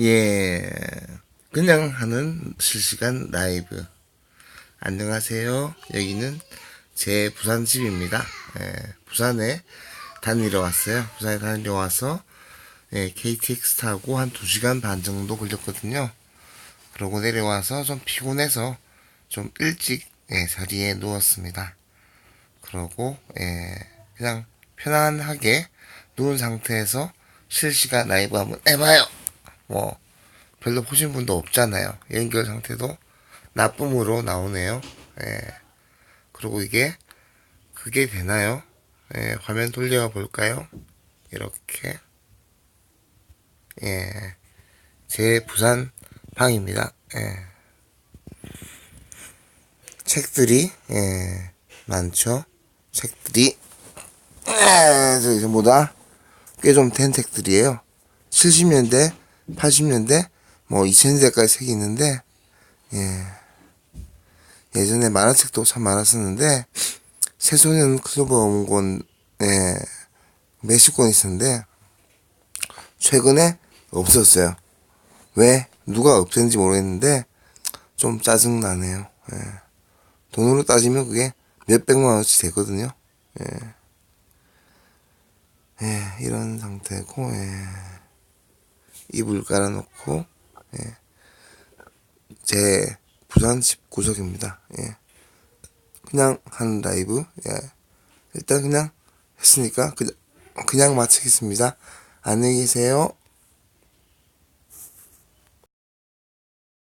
예, 그냥 하는 실시간 라이브. 안녕하세요. 여기는 제 부산 집입니다. 예, 부산에 다니러 왔어요. 부산에 다니러 와서 예, KTX 타고 한 2시간 반 정도 걸렸거든요. 그러고 내려와서 좀 피곤해서 좀 일찍 예, 자리에 누웠습니다. 그러고 예, 그냥 편안하게 누운 상태에서 실시간 라이브 한번 해봐요. 뭐 별로 보신 분도 없잖아요. 연결 상태도 나쁨으로 나오네요. 예. 그리고 이게 그게 되나요? 예, 화면 돌려 볼까요? 이렇게 예, 제 부산 방입니다. 예. 책들이 예, 많죠. 책들이 에, 저기 뭐다 꽤 좀 된 책들이에요. 70년대, 80년대, 뭐 2000년대까지 책이 있는데 예. 예전에 만화책도 참 많았었는데 새소년 클로버 원권 예, 몇십 권 있었는데 최근에 없었어요. 왜 누가 없앤지 모르겠는데 좀 짜증 나네요. 예. 돈으로 따지면 그게 몇 백만 원치 되거든요. 예. 예, 이런 상태고 예. 이불 깔아놓고 예. 제 부산 집 구석입니다. 예. 그냥 한 라이브 예. 일단 그냥 했으니까 그냥, 그냥 마치겠습니다. 안녕히 계세요.